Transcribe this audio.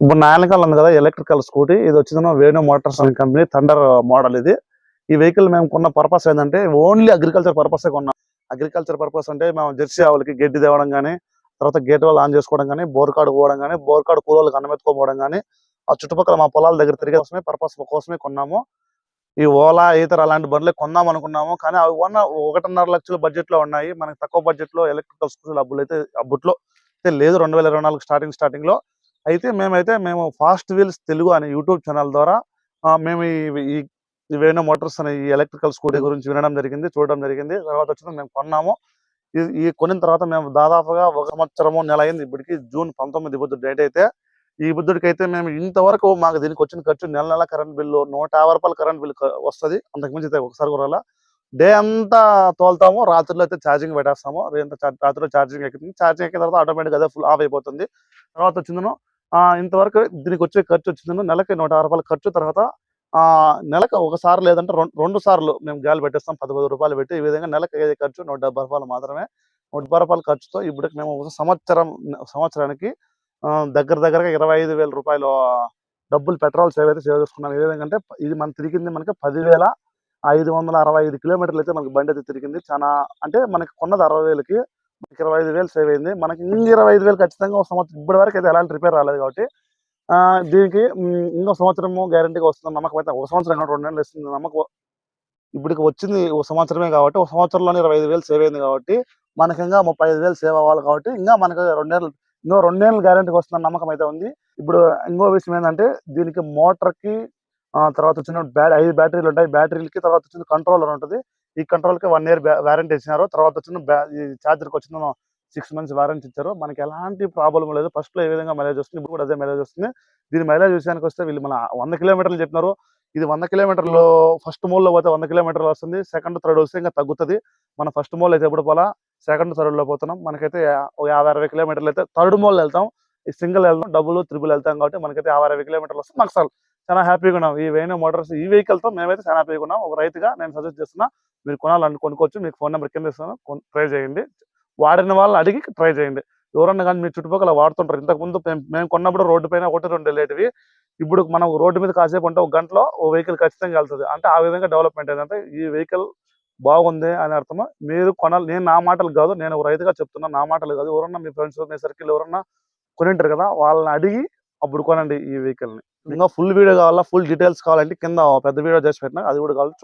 ఇప్పుడు నా ఉంది కదా ఎలక్ట్రికల్ స్కూటీ ఇది వచ్చిందో వేణు మోటార్స్ అనే కంపెనీ థండర్ మోడల్ ఇది. ఈ వెహికల్ మేము కొన్న పర్పస్ ఏంటంటే ఓన్లీ అగ్రికల్చర్ పర్పస్ కొన్నాం. అగ్రికల్చర్ పర్పస్ అంటే మేము జెర్సీ ఆవులకి గడ్డి తేవడం కానీ తర్వాత గేట్ వాళ్ళు ఆన్ చేసుకోవడం కానీ బోర్ కార్డు పోవడం కానీ బోర్ కార్డు కూలర్లకు అన్నమెత్తుకోవడం కానీ ఆ చుట్టుపక్కల మా పొలాల దగ్గర తిరిగే కోసమే పర్పస్ కోసమే కొన్నాము. ఈ ఓలా ఈతర్ అలాంటి బండ్లే కొందాం అనుకున్నాము. కానీ అవి కొన్న ఒకటిన్నర లక్షల బడ్జెట్లో ఉన్నాయి. మనకి తక్కువ బడ్జెట్లో ఎలక్ట్రికల్ స్కూటీ అబ్బులు అయితే అబ్బుట్లో అయితే లేదు. రెండు వేల ఇరవై నాలుగు స్టార్టింగ్ స్టార్టింగ్లో అయితే మేమైతే మేము ఫాస్ట్ వీల్స్ తెలుగు అనే యూట్యూబ్ ఛానల్ ద్వారా మేము ఈ- వేణు మోటార్స్ అనే ఈ ఎలక్ట్రికల్ స్కూటీ గురించి వినడం జరిగింది చూడడం జరిగింది. తర్వాత వచ్చింది మేము కొన్నాము. ఈ- కొనిన తర్వాత మేము దాదాపుగా ఒక సంవత్సరము నెల అయింది ఇప్పటికి జూన్ పంతొమ్మిది బుద్ధుడు డేట్ అయితే. ఈ బుద్ధుడికి అయితే మేము ఇంతవరకు మాకు దీనికి వచ్చిన ఖర్చు నెల నెల కరెంట్ బిల్లు నూట యాభై రూపాయల కరెంట్ బిల్లు వస్తుంది. అంతకుమించి అయితే ఒకసారి కూడా డే అంతా తోలుతాము రాత్రిలో అయితే ఛార్జింగ్ పెట్టేస్తాము. రాత్రిలో ఛార్జింగ్ ఎక్కుతుంది. ఛార్జింగ్ ఎక్కిన తర్వాత ఆటోమేటిక్ అదే ఫుల్ ఆఫ్ అయిపోతుంది. తర్వాత వచ్చిందను ఇంతవరకు దీనికి వచ్చే ఖర్చు వచ్చిందను నెలకి నూట ఆరు రూపాయల ఖర్చు తర్వాత ఆ నెలకు ఒకసారి లేదంటే రెండు సార్లు మేము గాలి పెట్టేస్తాం పది పది రూపాయలు పెట్టి ఈ విధంగా నెలకు అయ్యే ఖర్చు నూట రూపాయలు మాత్రమే. నూట రూపాయలు రూపాయల ఖర్చుతో ఇప్పటికి మేము ఒక సంవత్సరం సంవత్సరానికి దగ్గర దగ్గరగా ఇరవై ఐదు వేల రూపాయలు డబ్బులు పెట్రోల్ సేవ్ అయితే సేవ్ చేసుకున్నాం. ఏ విధంగా అంటే ఇది మనం తిరిగింది మనకి పదివేల ఐదు వందల అరవై ఐదు కిలోమీటర్లు అయితే మనకి బండి అయితే తిరిగింది. చాలా అంటే మనకి కొన్నది అరవై వేలకి మనకి ఇరవై ఐదు వేలు సేవ్ అయింది. మనకి ఇంక ఇరవై ఐదు వేలు ఖచ్చితంగా ఒక సంవత్సరం ఇప్పటి వరకు అయితే ఎలాంటి రిపేర్ రాలేదు కాబట్టి ఆ, దీనికి ఇంకో సంవత్సరము గ్యారంటీగా వస్తుంది నమ్మకం అయితే ఒక సంవత్సరం కాదు, రెండు నెలలు వస్తుంది నమ్మకం ఇప్పటికి వచ్చింది ఒక సంవత్సరమే కాబట్టి ఒక సంవత్సరంలో ఇరవై ఐదు వేలు సేవ్ అయింది కాబట్టి మనకి ఇంకా ముప్పై ఐదు వేలు సేవ్ అవ్వాలి కాబట్టి ఇంకా మనకి రెండేళ్ళు ఇంకో రెండేళ్ళు గ్యారంటీకి వస్తున్న నమ్మకం అయితే ఉంది. ఇప్పుడు ఇంకో విషయం ఏంటంటే దీనికి మోటార్కి తర్వాత వచ్చిన బ్యా ఐదు బ్యాటరీలు ఉంటాయి. బ్యాటరీలకి తర్వాత వచ్చిన కంట్రోలర్ ఉంటుంది. ఈ కంట్రోల్కి వన్ ఇయర్ వారంటీ ఇచ్చినారు. తర్వాత వచ్చిన బ్యా- కి వచ్చిన సిక్స్ మంత్స్ వారంటీ ఇచ్చారు. మనకి ఎలాంటి ప్రాబ్లం లేదు. ఫస్ట్లో ఏ విధంగా మైలేజ్ వస్తుంది? ఇప్పుడు కూడా అదే మైలేజ్ వస్తుంది. దీని మైలేజ్ విషయానికి వస్తే వీళ్ళు మన వంద కిలోమీటర్లు చెప్పినారు. ఇది వంద కిలోమీటర్లు ఫస్ట్ మోల్లో పోతే వంద కిలోమీటర్లు వస్తుంది. సెకండ్ థర్డ్ వస్తే ఇంకా తగ్గుతుంది. మన ఫస్ట్ మోల్ అయితే ఎప్పుడు పోలా సెకండ్ థర్డ్లో పోతున్నాం. మనకైతే యాభై అరవై కిలోమీటర్లు అయితే థర్డ్ మోల్ వెళ్తాం. ఈ సింగిల్ వెళ్తాం. డబుల్ త్రిబుల్ వెళ్తాం కాబట్టి మనకైతే యాభై అరవై కిలోమీటర్లు వస్తుంది. మాకు చాలా హ్యాపీగా ఉన్నాం. ఈ వేణు మోటార్స్ ఈ వెహికల్తో మేమైతే చాలా హ్యాపీగా ఉన్నాం. ఒక రైతుగా నేను సజెస్ట్ చేస్తున్నా మీరు కొనాలని కొనుక్కోవచ్చు. మీకు ఫోన్ నెంబర్ కింద ఇస్తాను. ట్రై చేయండి. వాడిన వాళ్ళని అడిగి ట్రై చేయండి. ఎవరన్నా కానీ మీ చుట్టుపక్కల వాడుతుంటారు. ఇంతకు ముందు మేము- కొన్నప్పుడు రోడ్డు పైన ఒకటి రెండు వెళ్ళేటివి. ఇప్పుడు మనం రోడ్డు మీద కాసేపు ఉంటే ఒక గంటలో ఓ వెహికల్ ఖచ్చితంగా వెళ్తుంది. అంటే ఆ విధంగా డెవలప్మెంట్ ఏంటంటే ఈ వెహికల్ బాగుంది అని అర్థం. మీరు కొనాలి నేను నా మాటలు కాదు. నేను ఒక రైతుగా చెప్తున్నా నా మాటలు కాదు. ఎవరన్నా మీ ఫ్రెండ్స్ మీ సర్కిల్ ఎవరన్నా కొనింటారు కదా వాళ్ళని అడిగి అప్పుడు కొనండి ఈ వెహికల్ని ఇంకా ఫుల్ వీడియో కావాలా ఫుల్ డీటెయిల్స్ కావాలంటే కింద పెద్ద వీడియో చేసి పెట్టినా అది కూడా కావాలి చూడండి.